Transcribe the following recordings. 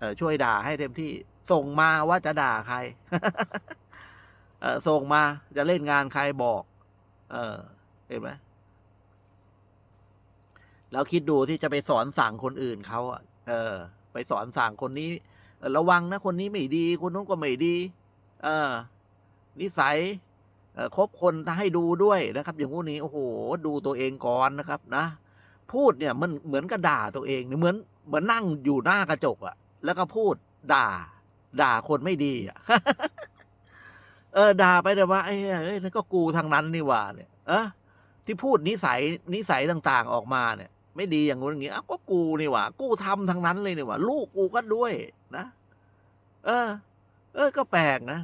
เออช่วยด่าให้เต็มที่ ส่งมาว่าจะด่าใคร เออส่งมาจะเล่นงานใครบอก เออ เห็นไหมแล้วคิดดูที่จะไปสอนสั่งคนอื่นเขาเออ ไปสอนสั่งคนนี้เระวังนะคนนี้ไม่ดี คนนู้นก็ไม่ดี เออ นิสัยคบคนให้ดูด้วยนะครับ อย่างพวกนี้โอ้โห ดูตัวเองก่อนนะครับ นะ พูดเนี่ยมันเหมือนกับด่าตัวเองเนี่ยเหมือนเหมือนนั่งอยู่หน้ากระจกอะ แล้วก็พูดด่า ด่าคนไม่ดีอะเออด่าไปแต่ว่าไอ้เหี้ยเอ้ยนั่นก็กูทางนั้นนี่ว่าเนี่ยเออที่พูดนิสัยนิสัยต่าง ๆออกมาเนี่ย ไม่ดีอย่างงู้นอย่างงี้อ้าวก็กูนี่ว่ากูทำทางนั้นเลยนี่ว่าลูกกูก็ด้วยนะเออ เออก็แปลกนะ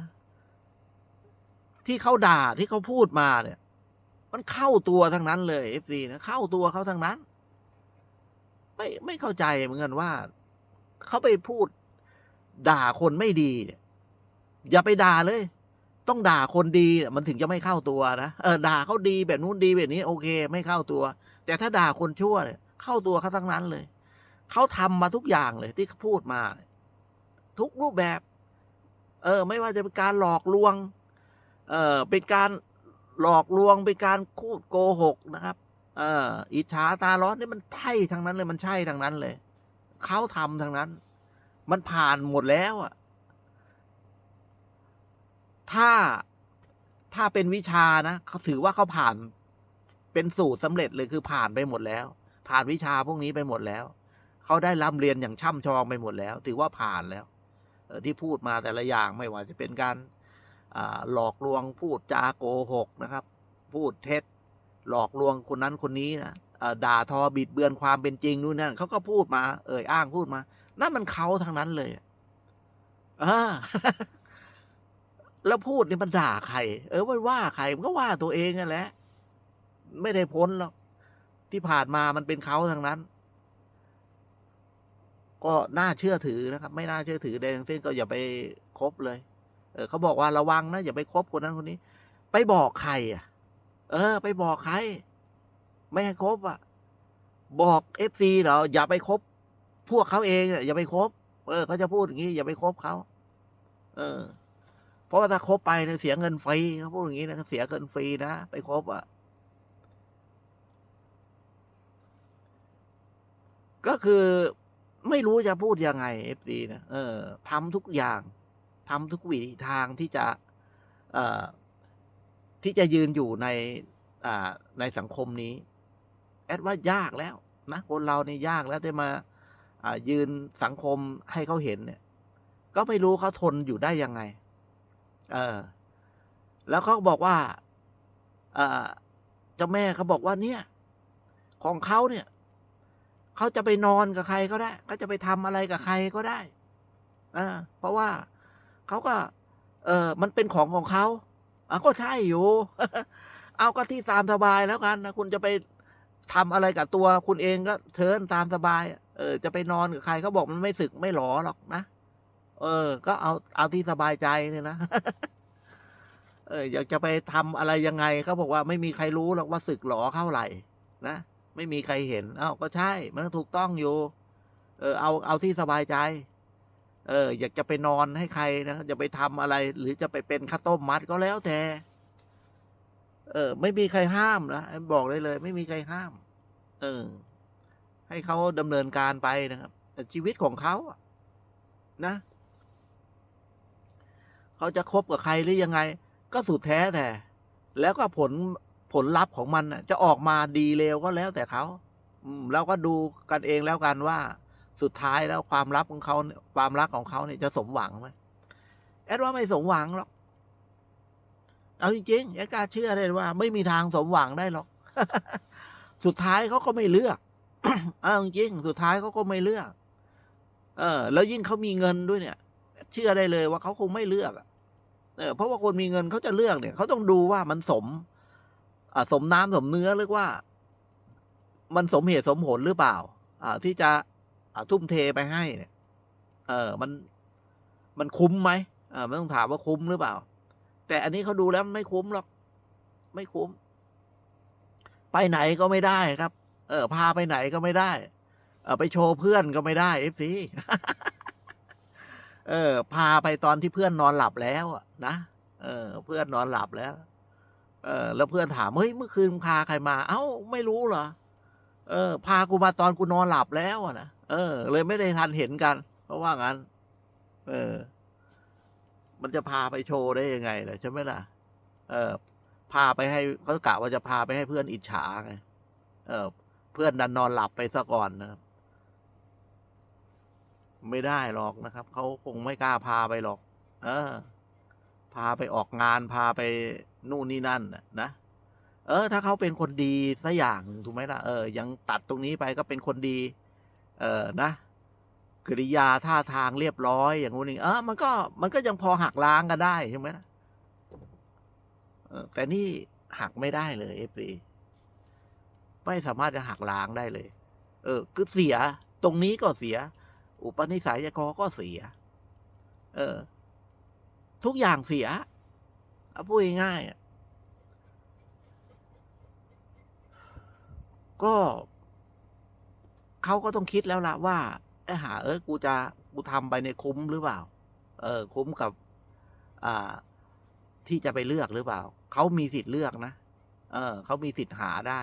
ที่เขาด่าที่เขาพูดมาเนี่ย มันเข้าตัวทั้งนั้นเลยเอฟซีนะเข้าตัวเขาทั้งนั้น ไม่ไม่เข้าใจเหมือนกันว่า เขาไปพูด ด่าคนไม่ดีเนี่ยอย่าไปด่าเลย ต้องด่าคนดีมันถึงจะไม่เข้าตัวนะเออด่าเขาดีแบบนู้นดีแบบนี้ โอเค ไม่เข้าตัว แต่ถ้าด่าคนชั่วเนี่ยเข้าตัวเขาทั้งนั้นเลยเขาทำมาทุกอย่างเลยที่เขาพูดมา ทุกรูปแบบ เออ ไม่ว่าจะเป็นการหลอกลวง เออเป็นการหลอกลวงเป็นการคูดโกหกนะครับ เอ่ออิจฉาตาร้อนนี่มันใช่ทางนั้นเลยมันใช่ทางนั้นเลย เขาทำทางนั้น มันผ่านหมดแล้วอะถ้าถ้าเป็นวิชานะเขาถือว่าเขาผ่าน เป็นสูตรสำเร็จเลยคือผ่านไปหมดแล้ว ผ่านวิชาพวกนี้ไปหมดแล้ว เขาได้ร่ำเรียนอย่างช่ำชองไปหมดแล้ว ถือว่าผ่านแล้วที่พูดมาแต่ละอย่างไม่ว่าจะเป็นการหลอกลวงพูดจาโกหกนะครับ พูดเท็จ หลอกลวงคนนั้นคนนี้นะ ด่าทอบิดเบือนความเป็นจริงนู่นนั่นเขาก็พูดมา เอ่ยอ้างพูดมา นั่นมันเขาทางนั้นเลยอ่าแล้วพูดเนี่ยมันด่าใคร เออมันว่าใครมันก็ว่าตัวเองนั่นแหละ ไม่ได้พ้นหรอกที่ผ่านมามันเป็นเขาทางนั้น ก็น่าเชื่อถือนะครับ ไม่น่าเชื่อถือใดทั้งสิ้นก็อย่าไปคบเลย เออเขาบอกว่าระวังนะอย่าไปคบคนนั้นคนนี้ ไปบอกใครอะ เออ ไปบอกใคร ไม่ให้คบอะ บอกเอฟซีเหรออย่าไปคบ พวกเขาเองอะอย่าไปคบ เออเขาจะพูดอย่างนี้ อย่าไปคบเขาเออ เพราะว่าถ้าคบไปเนี่ยเสียเงินฟรีเขาพูดอย่างนี้นะเสียเงินฟรีนะไปคบอะ ก็คือไม่รู้จะพูดยังไงเอฟซีนะเออทำทุกอย่างทำทุกวิธีทางที่จะ เอ่อที่จะยืนอยู่ในอ่าในสังคมนี้ แอดว่ายากแล้วนะคนเราเนี่ยยากแล้วจะมาอ่ายืนสังคมให้เขาเห็นเนี่ย ก็ไม่รู้เขาทนอยู่ได้ยังไง เออ แล้วเขาบอกว่าเออเจ้าแม่เขาบอกว่าเนี่ย ของเขาเนี่ยเขาจะไปนอนกับใครก็ได้เขาจะไปทำอะไรกับใครก็ได้อ่าเพราะว่าเขาก็ เออมันเป็นของของเขาอะก็ใช่อยู่ เอาก็ที่ตามสบายแล้วกันนะคุณจะไป ทำอะไรกับตัวคุณเองก็เชิญตามสบาย เออ จะไปนอนกับใครเขาบอกมันไม่สึกไม่หลอหรอกนะ เออ ก็เอาเอาที่สบายใจเนี่ยนะ เออ อยากจะไปทำอะไรยังไงเขาบอกว่าไม่มีใครรู้หรอกว่าสึกหลอเท่าไหร่นะ ไม่มีใครเห็นเอ้าก็ใช่ มันถูกต้องอยู่ เออ เอาเอาที่สบายใจ เออ อยากจะไปนอนให้ใครนะ จะไปทำอะไร หรือจะไปเป็นข้าวต้มมัดก็แล้วแต่ เออ ไม่มีใครห้ามนะบอกเลยเลย ไม่มีใครห้าม เออ ให้เขาดำเนินการไปนะครับ แต่ชีวิตของเขาอะนะเขาจะคบกับใครหรือยังไง ก็สุดแท้แต่แล้วก็ผลผลลัพธ์ของมันจะออกมาดีเลวก็แล้วแต่เขาอืมแล้วก็ดูกันเองแล้วกันว่า สุดท้ายแล้วความลับของเขาความรักของเขาเนี่ยจะสมหวังไหมแอดว่าไม่สมหวังหรอก เอาจริงๆแอดกล้าเชื่อเลยว่า ไม่มีทางสมหวังได้หรอก สุดท้ายเขาก็ไม่เลือกเอาจริงสุดท้ายเขาก็ไม่เลือก เออ แล้วยิ่งเขามีเงินด้วยเนี่ย เชื่อได้เลยว่าเขาคงไม่เลือกเออเพราะว่าคนมีเงินเขาจะเลือกเนี่ยเขาต้องดูว่ามันสมอ่าสมน้ำสมเนื้อหรือว่า มันสมเหตุสมผลหรือเปล่า อ่า ที่จะอ่าทุ่มเทไปให้เนี่ย เออ มันมันคุ้มไหมอ่าไม่ต้องถามว่าคุ้มหรือเปล่า แต่อันนี้เขาดูแล้วไม่คุ้มหรอก ไม่คุ้ม ไปไหนก็ไม่ได้ครับ เออ พาไปไหนก็ไม่ได้ เออไปโชว์เพื่อนก็ไม่ได้เอฟซีเออ พาไปตอนที่เพื่อนนอนหลับแล้วนะเออ เพื่อนนอนหลับแล้ว เออ แล้วเพื่อนถามเฮ้ยเมื่อคืนพาใครมา เอ้า ไม่รู้เหรอเออ พากูมาตอนกูนอนหลับแล้วนะเออ เลยไม่ได้ทันเห็นกัน เพราะว่างั้น เออ มันจะพาไปโชว์ได้ยังไงล่ะใช่ไหมล่ะ เออ พาไปให้เขากะว่าจะพาไปให้เพื่อนอิจฉาไง เออ เพื่อนดันนอนหลับไปซะก่อนนะครับ ไม่ได้หรอกนะครับ เขาคงไม่กล้าพาไปหรอก เออ พาไปออกงานพาไปนู่นนี่นั่นนะนะเออ ถ้าเขาเป็นคนดีสักอย่างหนึ่งถูกไหมล่ะ เออ ยังตัดตรงนี้ไปก็เป็นคนดี เออ นะ กริยาท่าทางเรียบร้อย อย่างงู้นอย่างนี้เออมันก็มันก็ยังพอหักล้างกันได้ใช่ไหมล่ะแต่นี่หักไม่ได้เลยเอฟซีไม่สามารถจะหักล้างได้เลย เออ คือเสีย ตรงนี้ก็เสีย อุปนิสัยกอก็เสีย เออ ทุกอย่างเสียเอาพูดง่ายก็เขาก็ต้องคิดแล้วล่ะว่า ไอ้หา เออกูจะกูทำไปในคุ้มหรือเปล่า เออ คุ้มกับ อ่า ที่จะไปเลือกหรือเปล่า เขามีสิทธิ์เลือกนะ เออ เขามีสิทธิ์หาได้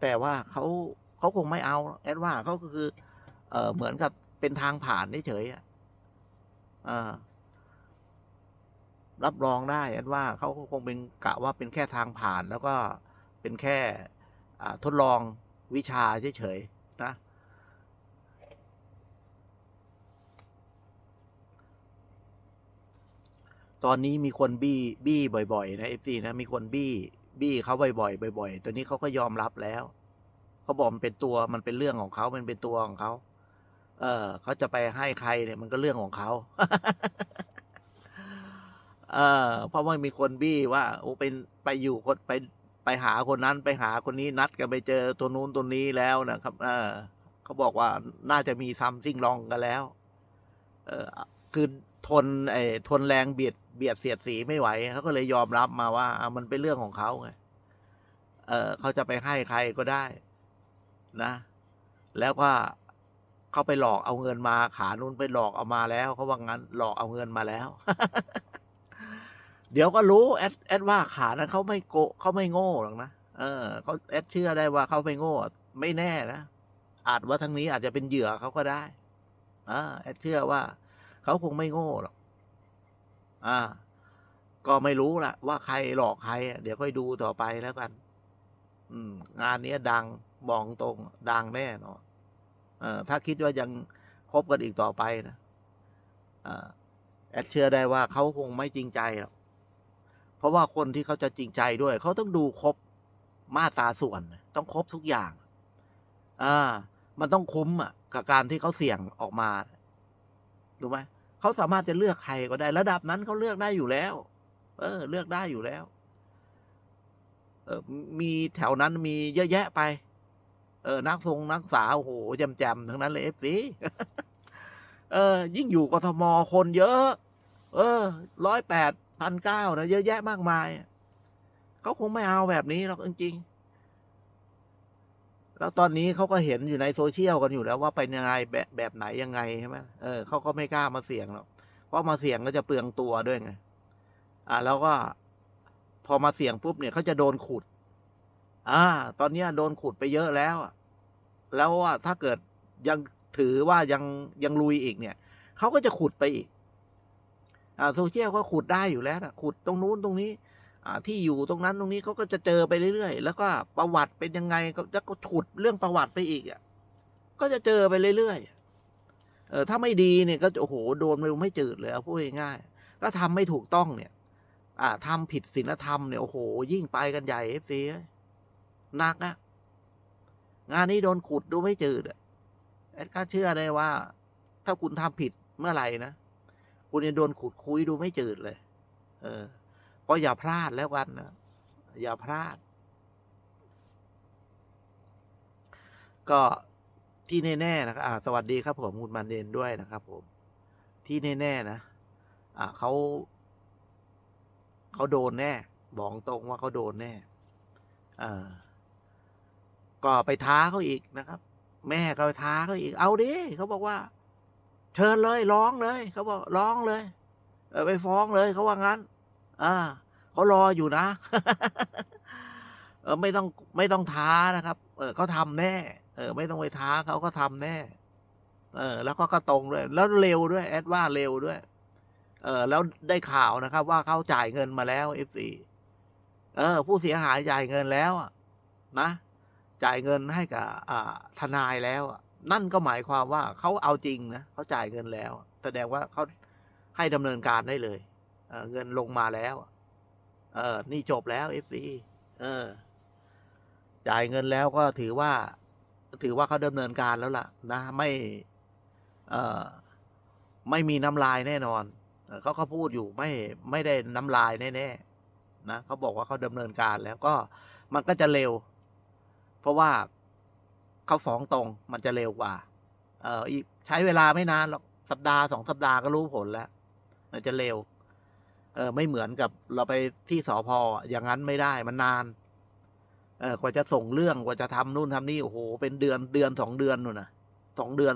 แต่ว่าเขาเขาคงไม่เอา แอดว่าเขาก็คือ เออเหมือนกับเป็นทางผ่านเฉยๆอะเออรับรองได้แอดว่าเขาคงเป็นกะว่าเป็นแค่ทางผ่านแล้วก็เป็นแค่ทดลอง วิชาเฉยๆนะตอนนี้มีคนบี้บี้บ่อย ๆ นะเอฟซีนะมีคนบี้บี้เขาบ่อยๆบ่อยๆตัวนี้เขาก็ยอมรับแล้วเขาบอกมันเป็นตัวมันเป็นเรื่องของเขามันเป็นตัวของเขาเออเขาจะไปให้ใครเนี่ยมันก็เรื่องของเขาเออเพราะว่ามีคนบี้ว่าโอ้เป็นไปอยู่คนไป ไปหาคนนั้นไปหาคนนี้นัดกันไปเจอตัวนู้นตัวนี้แล้วนะครับ เออเขาบอกว่าน่าจะมีซัมซิ่งลองกันแล้ว เออคือทนไอ้ทนแรงเบียดเบียดเสียดสีไม่ไหวเขาก็เลยยอมรับมาว่ามันเป็นเรื่องของเขาไงเออเขาจะไปให้ใครก็ได้ นะ แล้วก็เขาไปหลอกเอาเงินมาขานู้นไปหลอกเอามาแล้วเขาว่างั้นหลอกเอาเงินมาแล้ว เดี๋ยวก็รู้แอดแอดว่าขานั้นเขาไม่โกเขาไม่โง่หรอกนะเออเขาแอดเชื่อได้ว่าเขาไม่โง่ ไม่แน่นะอาจว่าทางนี้อาจจะเป็นเหยื่อเขาก็ได้อ่าแอดเชื่อว่าเขาคงไม่โง่หรอกอ่า ก็ไม่รู้ละว่าใครหลอกใครอะเดี๋ยวค่อยดูต่อไปแล้วกัน อืม งานนี้ดังบอกตรง ดังแน่นอนเออถ้าคิดว่ายังคบกันอีกต่อไปนะอ่าแอดเชื่อได้ว่าเขาคงไม่จริงใจหรอก เพราะว่าคนที่เขาจะจริงใจด้วย เขาต้องดูครบมาตราส่วน ต้องครบทุกอย่างอ่ามันต้องคุ้มอะกับการที่เขาเสี่ยงออกมารู้ไหมเขาสามารถจะเลือกใครก็ได้ ระดับนั้นเขาเลือกได้อยู่แล้ว เออ เลือกได้อยู่แล้ว เออมีแถวนั้นมีเยอะแยะไป เออ นักทรงนักสาวโอ้โหแจมๆทั้งนั้นเลยเอฟซีเออ ยิ่งอยู่กทมคนเยอะ เออร้อยแปด พันเก้านะเยอะแยะมากมาย เขาคงไม่เอาแบบนี้หรอกจริงๆแล้วตอนนี้เขาก็เห็นอยู่ในโซเชียลกันอยู่แล้วว่าเป็นยังไงแบบแบบไหนยังไงใช่ไหมเออเขาก็ไม่กล้ามาเสี่ยงหรอกเพราะมาเสี่ยงก็จะเปลืองตัวด้วยไงอ่าแล้วก็พอมาเสี่ยงปุ๊บเนี่ยเขาจะโดนขุด อ่า ตอนนี้โดนขุดไปเยอะแล้วแล้วว่าถ้าเกิดยังถือว่ายังยังลุยอีกเนี่ยเขาก็จะขุดไปอีก โซเชียลก็ขุดได้อยู่แล้วนะขุดตรงนู้นตรงนี้ที่อยู่ตรงนั้นตรงนี้เขาก็จะเจอไปเรื่อยๆ แล้วก็ประวัติเป็นยังไงก็จะก็ขุดเรื่องประวัติไปอีกอะก็จะเจอไปเรื่อยๆเออถ้าไม่ดีเนี่ยก็โอ้โหโดนไม่ไม่จืดเลยเอาพูดง่ายๆถ้าทำไม่ถูกต้องเนี่ยอ่าทำผิดศีลธรรมเนี่ยโอ้โห ยิ่งไปกันใหญ่เอฟซีหนักอะงานนี้โดนขุดดูไม่จืดอะแอดก็เชื่อได้ว่า ถ้าคุณทำผิดเมื่อไหร่นะ คุณจะโดนขุดคุยดูไม่จืดเลย เออ ก็อย่าพลาดแล้วกันนะอย่าพลาด ก็ที่แน่ๆนะครับอ่าสวัสดีครับผมคุณมันเดนด้วยนะครับผม ที่แน่ๆนะอ่าเขาเขาโดนแน่ บอกตรงว่าเขาโดนแน่อ่าก็ไปท้าเขาอีกนะครับ แม่ก็ไปท้าเขาอีก เอาดิเขาบอกว่า เชิญเลยร้องเลยเขาบอกร้องเลยเออไปฟ้องเลยเขาว่างั้น อ่าเขารออยู่นะเออไม่ต้องไม่ต้องท้านะครับ เออเขาทำแน่ เออ ไม่ต้องไปท้าเขาก็ทำแน่ เออ แล้วก็ก็ตรงด้วย แล้วเร็วด้วย แอดว่าเร็วด้วย เออ แล้วได้ข่าวนะครับ ว่าเขาจ่ายเงินมาแล้วเอฟซีเออ ผู้เสียหายจ่ายเงินแล้วนะจ่ายเงินให้กับอ่าทนายแล้วอะ นั่นก็หมายความว่าเขาเอาจริงนะเขาจ่ายเงินแล้ว แสดงว่าเขาให้ดำเนินการได้เลยเเงินลงมาแล้ว เออนี่จบแล้วเอฟซีเออ จ่ายเงินแล้วก็ถือว่า ถือว่าเขาดำเนินการแล้วล่ะ นะไม่ เออไม่มีน้ำลายแน่นอนเอเขาเขาพูดอยู่ไม่ไม่ได้น้ำลายแน่ๆนะเขาบอกว่าเขาดำเนินการแล้วก็มันก็จะเร็ว เพราะว่า เขาฟ้องตรง มันจะเร็วกว่า เออใช้เวลาไม่นานหรอกสัปดาห์สองสัปดาห์ก็รู้ผลแล้ว มันจะเร็ว เออไม่เหมือนกับเราไปที่สอพออย่างนั้นไม่ได้มันนาน เออกว่าจะส่งเรื่องกว่าจะทำนู่นทำนี่โอ้โหเป็นเดือนเดือนสองเดือนนู่นนะสองเดือน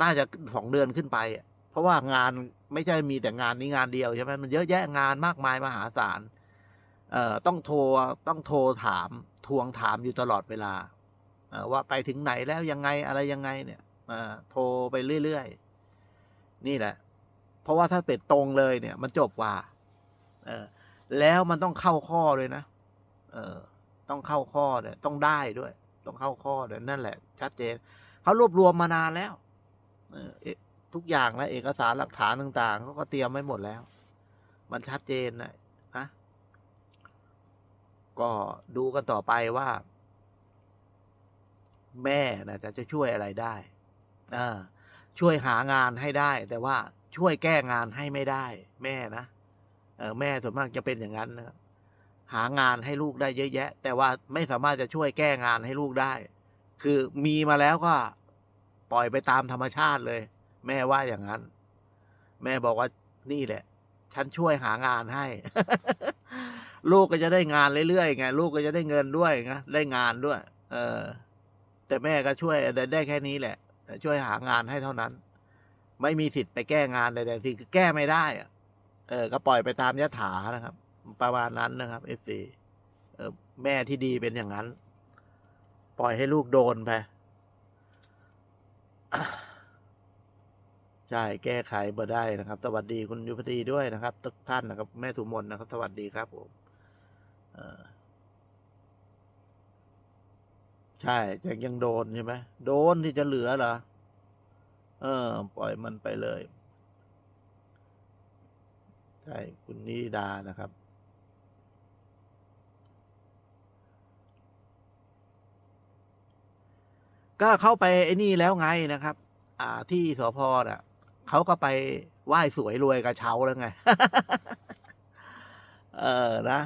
น่าจะสองเดือนขึ้นไปเพราะว่างานไม่ใช่มีแต่งานนี้งานเดียวใช่ไหมมันเยอะแยะงานมากมายมหาศาลเอ่อต้องโทรต้องโทรถามทวงถามอยู่ตลอดเวลา ว่าไปถึงไหนแล้วยังไงอะไรยังไงเนี่ยโทรไปเรื่อยๆ นี่แหละ เพราะว่าถ้าเป็ดตรงเลยเนี่ย มันจบว่าเออแล้วมันต้องเข้าข้อเลยนะเออต้องเข้าข้อเนี่ยต้องได้ด้วย ต้องเข้าข้อเนี่ยนั่นแหละ ชัดเจนเขารวบรวมมานานแล้วเออทุกอย่างและเอกสารหลักฐานต่างๆเขาก็เตรียมไว้หมดแล้ว มันชัดเจนนะนะก็ดูกันต่อไปว่า แม่นะจะจะช่วยอะไรได้อ่าช่วยหางานให้ได้ แต่ว่าช่วยแก้งานให้ไม่ได้ แม่นะเออแม่ส่วนมากจะเป็นอย่างนั้นนะหางานให้ลูกได้เยอะแยะ แต่ว่าไม่สามารถจะช่วยแก้งานให้ลูกได้ คือมีมาแล้วก็ปล่อยไปตามธรรมชาติเลย แม่ว่าอย่างนั้น แม่บอกว่านี่แหละ ฉันช่วยหางานให้ ลูกก็จะได้งานเรื่อยๆไงลูกก็จะได้เงินด้วยไงได้งานด้วย เออ แต่แม่ก็ช่วยได้ได้แค่นี้แหละ ช่วยหางานให้เท่านั้น ไม่มีสิทธิ์ไปแก้งานใดๆสิ่งคือแก้ไม่ได้อะเออ ก็ปล่อยไปตามยถานะครับ ประมาณนั้นนะครับเอฟซีเออแม่ที่ดีเป็นอย่างนั้น ปล่อยให้ลูกโดนไปใช่แก้ไขมาได้นะครับ สวัสดีคุณยุพธีด้วยนะครับทุกท่านนะครับ แม่สุมนนะครับ สวัสดีครับผมเออ ใช่ยังยังโดนใช่ไหมโดนที่จะเหลือเหรอเออ ปล่อยมันไปเลย ใช่ คุณนิดานะครับ ก็เข้าไปไอ้นี่แล้วไงนะครับ อ่าที่สพน่ะเขาก็ไปไหว้สวยรวยกระเช้าแล้วไง เออนะ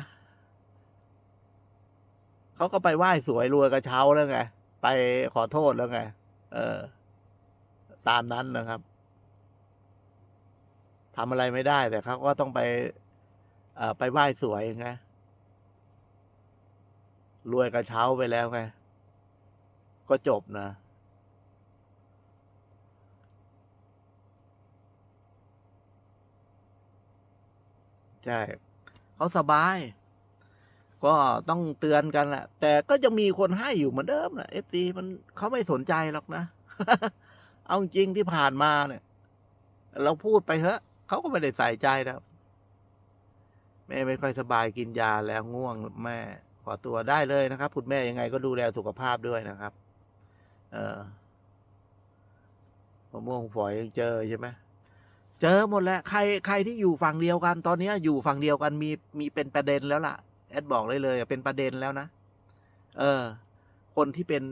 เขาก็ไปไหว้สวยรวยกระเช้าแล้วไง ไปขอโทษแล้วไง เออ ตามนั้นนะครับทำอะไรไม่ได้ แต่เขาก็ต้องไปเอ่อไปไหว้สวยไงรวยกระเช้าไปแล้วไง ก็จบนะ ใช่ เขาสบาย ก็ต้องเตือนกันแหละแต่ก็ยังมีคนให้อยู่เหมือนเดิมนะเอฟซีมันเขาไม่สนใจหรอกนะ เอาจริงที่ผ่านมาเนี่ย เราพูดไปเถอะเขาก็ไม่ได้ใส่ใจนะแม่ไม่ค่อยสบายกินยาแล้วง่วงแม่ ขอตัวได้เลยนะครับคุณแม่ยังไงก็ดูแลสุขภาพด้วยนะครับ เออมะม่วงฝอยยังเจอใช่ไหมเจอหมดแล้ว ใครใครที่อยู่ฝั่งเดียวกัน ตอนนี้อยู่ฝั่งเดียวกันมีมีเป็นประเด็นแล้วล่ะ แอดบอกเลยเลยเป็นประเด็นแล้วนะ เออ คนที่เป็น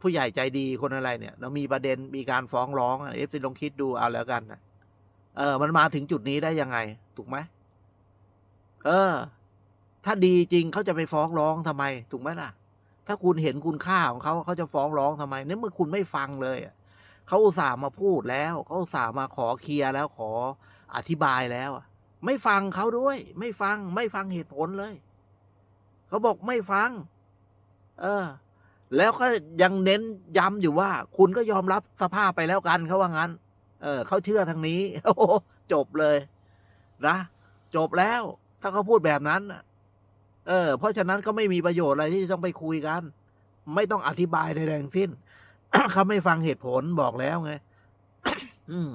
ผู้ใหญ่ใจดีคนอะไรเนี่ย เรามีประเด็นมีการฟ้องร้องเอฟซีลองคิดดูเอาแล้วกันนะเออ มันมาถึงจุดนี้ได้ยังไง ถูกไหมเออ ถ้าดีจริงเขาจะไปฟ้องร้องทำไม ถูกไหมล่ะ ถ้าคุณเห็นคุณค่าของเขาเขาจะฟ้องร้องทำไมเนี่ยเมื่อคุณไม่ฟังเลยเขาอุตส่าห์มาพูดแล้วเขาอุตส่าห์มาขอเคลียร์แล้วขออธิบายแล้วอะ ไม่ฟังเขาด้วย ไม่ฟัง ไม่ฟังเหตุผลเลย เขาบอกไม่ฟัง เออ แล้วก็ยังเน้นย้ำอยู่ว่า คุณก็ยอมรับสภาพไปแล้วกันเขาว่างั้น เออเขาเชื่อทางนี้โอ้โหจบเลยนะจบแล้ว ถ้าเขาพูดแบบนั้นเออ เพราะฉะนั้นก็ไม่มีประโยชน์อะไรที่จะต้องไปคุยกัน ไม่ต้องอธิบายใดๆทั้งสิ้นเขาไม่ฟังเหตุผลบอกแล้วไง อืม